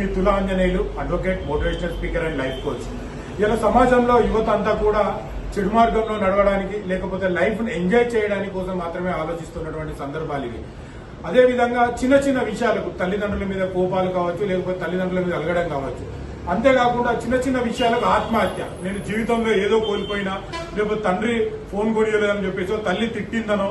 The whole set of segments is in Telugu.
Me Tula Anjaneyulu advocate motivational speaker and life coach ఇలా సమాజంలో యువత అంతా కూడా చెడు మార్గంలో నడవడానికి లేకపోతే లైఫ్ను ఎంజాయ్ చేయడానికి కోసం మాత్రమే ఆలోచిస్తున్నటువంటి సందర్భాలు ఇవి. అదే విధంగా చిన్న చిన్న విషయాలకు తల్లిదండ్రుల మీద కోపాలు కావచ్చు లేకపోతే తల్లిదండ్రుల మీద అలగడం కావచ్చు. అంతేకాకుండా చిన్న చిన్న విషయాలకు ఆత్మహత్య. నేను జీవితంలో ఏదో కోల్పోయినా లేకపోతే తండ్రి ఫోన్ కొనియలేదని చెప్పేసో తల్లి తిట్టిందనో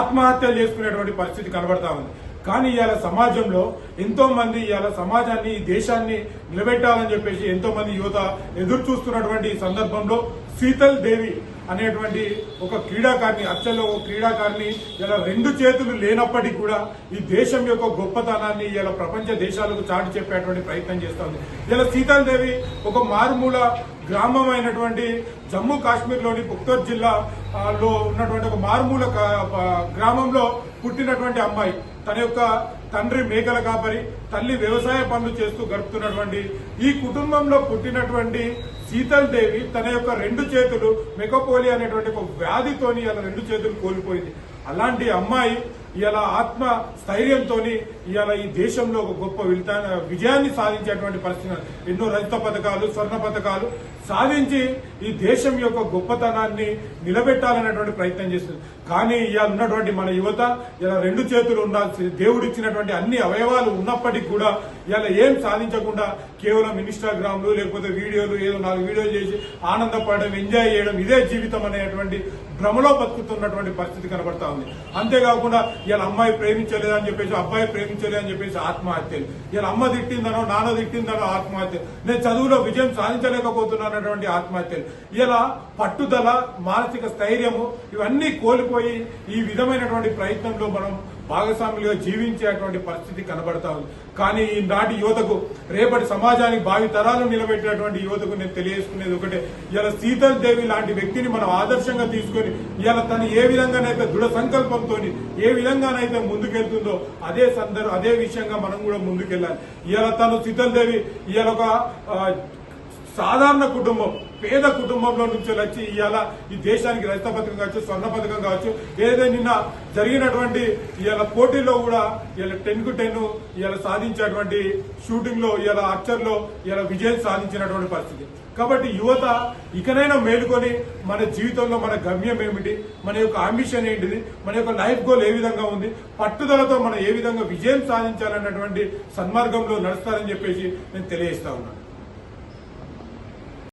ఆత్మహత్య చేసుకునేటువంటి పరిస్థితి కనబడతా ఉంది. కానీ ఇవాళ సమాజంలో ఎంతో మంది ఇవాళ సమాజాన్ని ఈ దేశాన్ని నిలబెట్టాలని చెప్పేసి ఎంతో మంది యువత ఎదురు చూస్తున్నటువంటి సందర్భంలో శీతల్ దేవి అనేటువంటి ఒక క్రీడాకారిణి అచ్చల్లో ఒక క్రీడాకారిణి ఇలా రెండు చేతులు లేనప్పటికీ కూడా ఈ దేశం యొక్క గొప్పతనాన్ని ఇలా ప్రపంచ దేశాలకు చాటి చెప్పేటువంటి ప్రయత్నం చేస్తోంది ఇలా సీతాదేవి ఒక మారుమూల గ్రామం అయినటువంటి జమ్మూ కాశ్మీర్లోని పుక్తర్ జిల్లా లో ఉన్నటువంటి ఒక మారుమూల గ్రామంలో పుట్టినటువంటి అమ్మాయి. తన యొక్క తండ్రి మేకల కాపరి తల్లి వ్యవసాయ పనులు చేస్తూ గడుపుతున్నటువంటి ఈ కుటుంబంలో పుట్టినటువంటి శీతల్ దేవి తన యొక్క రెండు చేతులు మెకపోలి అనేటువంటి ఒక వ్యాధితోని అలా రెండు చేతులు కోల్పోయింది. అలాంటి అమ్మాయి ఇలా ఆత్మ స్థైర్యంతో ఇలా ఈ దేశంలో ఒక గొప్ప విల్తా విజయాన్ని సాధించేటువంటి పరిస్థితి ఎన్నో రైతు పథకాలు స్వర్ణ పథకాలు సాధించి ఈ దేశం యొక్క గొప్పతనాన్ని నిలబెట్టాలనేటువంటి ప్రయత్నం చేస్తుంది. కానీ ఇలా ఉన్నటువంటి మన యువత ఇలా రెండు చేతులు ఉండాల్సి దేవుడు ఇచ్చినటువంటి అన్ని అవయవాలు ఉన్నప్పటికీ కూడా ఇలా ఏం సాధించకుండా కేవలం ఇన్స్టాగ్రామ్లు లేకపోతే వీడియోలు ఏదో నాలుగు వీడియోలు చేసి ఆనందపడడం ఎంజాయ్ చేయడం ఇదే జీవితం అనేటువంటి భ్రమలో బతుకుతున్నటువంటి పరిస్థితి కనబడతా ఉంది. అంతేకాకుండా ఇలా అమ్మాయి ప్రేమించలేదు అని చెప్పేసి అబ్బాయి ప్రేమించలేదు అని చెప్పేసి ఆత్మహత్యలు. ఇలా అమ్మ తిట్టిందనో నాన్న తిట్టిందనో ఆత్మహత్యలు. నేను చదువులో విజయం సాధించలేకపోతున్నానటువంటి ఆత్మహత్యలు. ఇలా పట్టుదల మానసిక స్థైర్యము ఇవన్నీ కోల్పోయి ఈ విధమైనటువంటి ప్రయత్నంలో మనం భాగస్వాములుగా జీవించేటువంటి పరిస్థితి కనబడతా ఉంది. కానీ ఈనాటి యువతకు రేపటి సమాజానికి భావి తరాలు నిలబెట్టినటువంటి యువతకు నేను తెలియజేసుకునేది ఒకటే. ఇలా శీతల్ దేవి లాంటి వ్యక్తిని మనం ఆదర్శంగా తీసుకొని ఇలా తను ఏ విధంగానైతే దృఢ సంకల్పంతో ఏ విధంగానైతే ముందుకెళ్తుందో అదే సందర్భం అదే విషయంగా మనం కూడా ముందుకెళ్ళాలి. ఇలా తను సీతల్ దేవి ఇలా ఒక సాధారణ కుటుంబం. పేద కుటుంబంలో నుంచి వచ్చి ఇవాళ ఈ దేశానికి రజత పథకం కావచ్చు స్వర్ణ పథకం కావచ్చు ఏదైతే నిన్న జరిగినటువంటి ఇవాళ పోటీలో కూడా ఇవాళ టెన్కు టెన్ ఇవాళ సాధించేటువంటి షూటింగ్లో ఇవాళ అక్షర్లో ఇవాళ విజయం సాధించినటువంటి పరిస్థితి. కాబట్టి యువత ఇకనైనా మేలుకొని మన జీవితంలో మన గమ్యం ఏమిటి మన యొక్క అంబిషన్ ఏంటిది మన యొక్క లైఫ్ గోల్ ఏ విధంగా ఉంది పట్టుదలతో మనం ఏ విధంగా విజయం సాధించాలన్నటువంటి సన్మార్గంలో నడుస్తారని చెప్పేసి నేను తెలియజేస్తా ఉన్నాను.